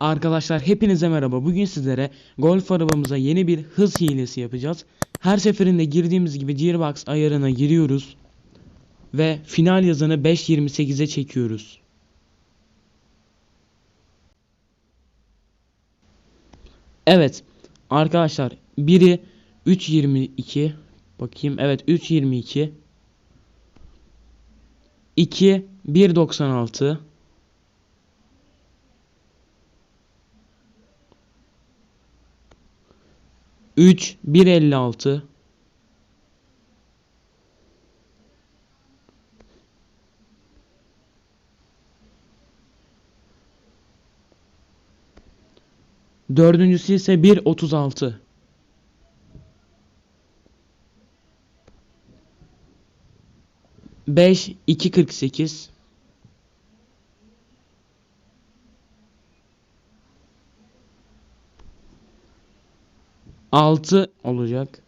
Arkadaşlar hepinize merhaba. Bugün sizlere golf arabamıza yeni bir hız hilesi yapacağız. Her seferinde girdiğimiz gibi Gearbox ayarına giriyoruz. Ve final yazını 5.28'e çekiyoruz. Evet. Arkadaşlar biri 3.22 bakayım evet 3.22 2 1.96 3 1.56 Dördüncüsü ise 1.36 5 2.48 6 olacak.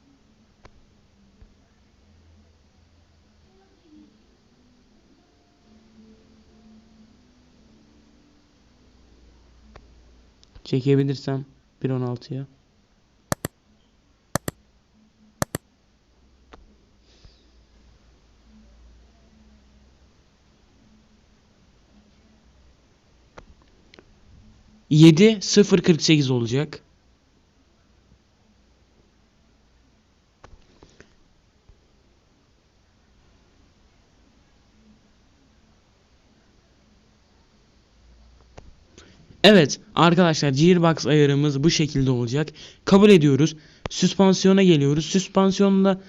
Çekebilirsem 1.16'ya. Yedi sıfır kırk sekiz olacak. Evet arkadaşlar Gearbox ayarımız bu şekilde olacak. Kabul ediyoruz. Süspansiyona geliyoruz. Süspansiyonda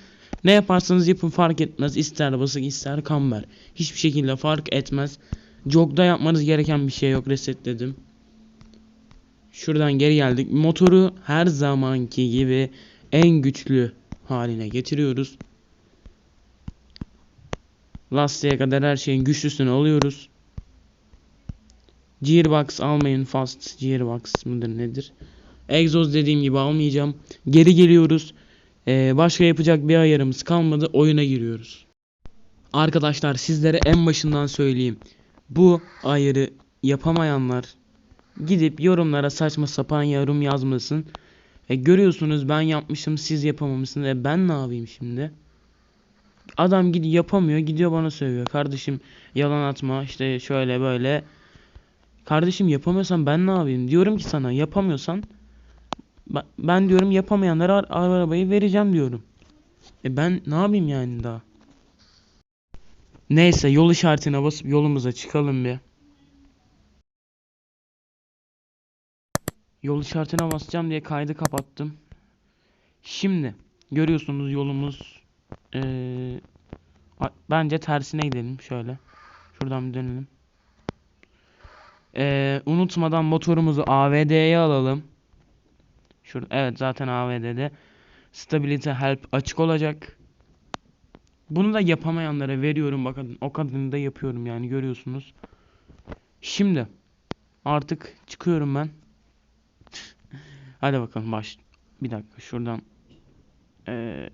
ne yaparsanız yapın fark etmez. İster basık ister kamber. Hiçbir şekilde fark etmez. Jogda yapmanız gereken bir şey yok. Resetledim. Şuradan geri geldik. Motoru her zamanki gibi en güçlü haline getiriyoruz. Lastiğe kadar her şeyin güçlüsünü alıyoruz. Gearbox almayın fast gearbox mıdır nedir? Egzoz dediğim gibi almayacağım. Geri geliyoruz. Ee, başka yapacak bir ayarımız kalmadı. Oyuna giriyoruz. Arkadaşlar sizlere en başından söyleyeyim. Bu ayarı yapamayanlar gidip yorumlara saçma sapan yorum yazmasın. E, görüyorsunuz ben yapmışım siz yapamamışsınız. E, ben ne yapayım şimdi? Adam gidiyor yapamıyor gidiyor bana söylüyor. Kardeşim yalan atma işte şöyle böyle. Kardeşim yapamıyorsan ben ne yapayım? Diyorum ki sana yapamıyorsan ben, diyorum yapamayanlara ar- arabayı vereceğim diyorum. E ben ne yapayım yani daha? Neyse yol işaretine basıp yolumuza çıkalım bir. Yol işaretine basacağım diye kaydı kapattım. Şimdi görüyorsunuz yolumuz eee, a- bence tersine gidelim şöyle. Şuradan bir dönelim. Eee, unutmadan motorumuzu AVD'ye alalım. Şurada evet zaten AVD'de. Stability help açık olacak. Bunu da yapamayanlara veriyorum bakın o kadarını da yapıyorum yani görüyorsunuz. Şimdi artık çıkıyorum ben. Hadi bakalım baş. Bir dakika şuradan eee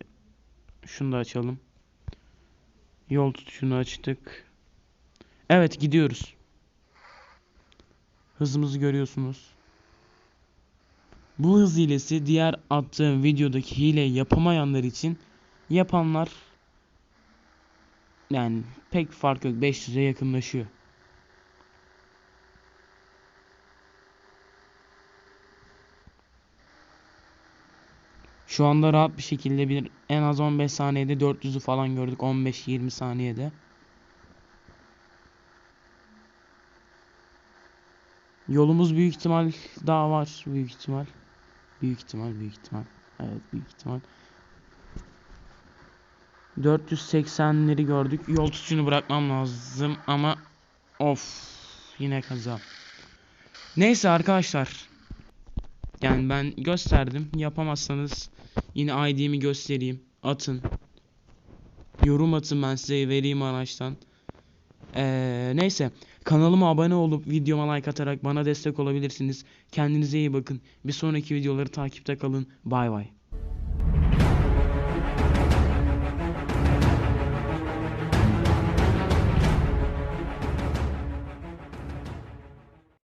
şunu da açalım. Yol tutuşunu açtık. Evet gidiyoruz. Hızımızı görüyorsunuz. Bu hız hilesi diğer attığım videodaki hileyi yapamayanlar için yapanlar yani pek fark yok 500'e yakınlaşıyor. Şu anda rahat bir şekilde bir en az 15 saniyede 400'ü falan gördük 15-20 saniyede. Yolumuz büyük ihtimal daha var büyük ihtimal. Büyük ihtimal büyük ihtimal. Evet büyük ihtimal. 480'leri gördük. Yol tutuşunu bırakmam lazım ama of yine kaza. Neyse arkadaşlar. Yani ben gösterdim. Yapamazsanız yine ID'mi göstereyim. Atın. Yorum atın ben size vereyim araçtan. Ee, neyse. Kanalıma abone olup videoma like atarak bana destek olabilirsiniz. Kendinize iyi bakın. Bir sonraki videoları takipte kalın. Bay bay.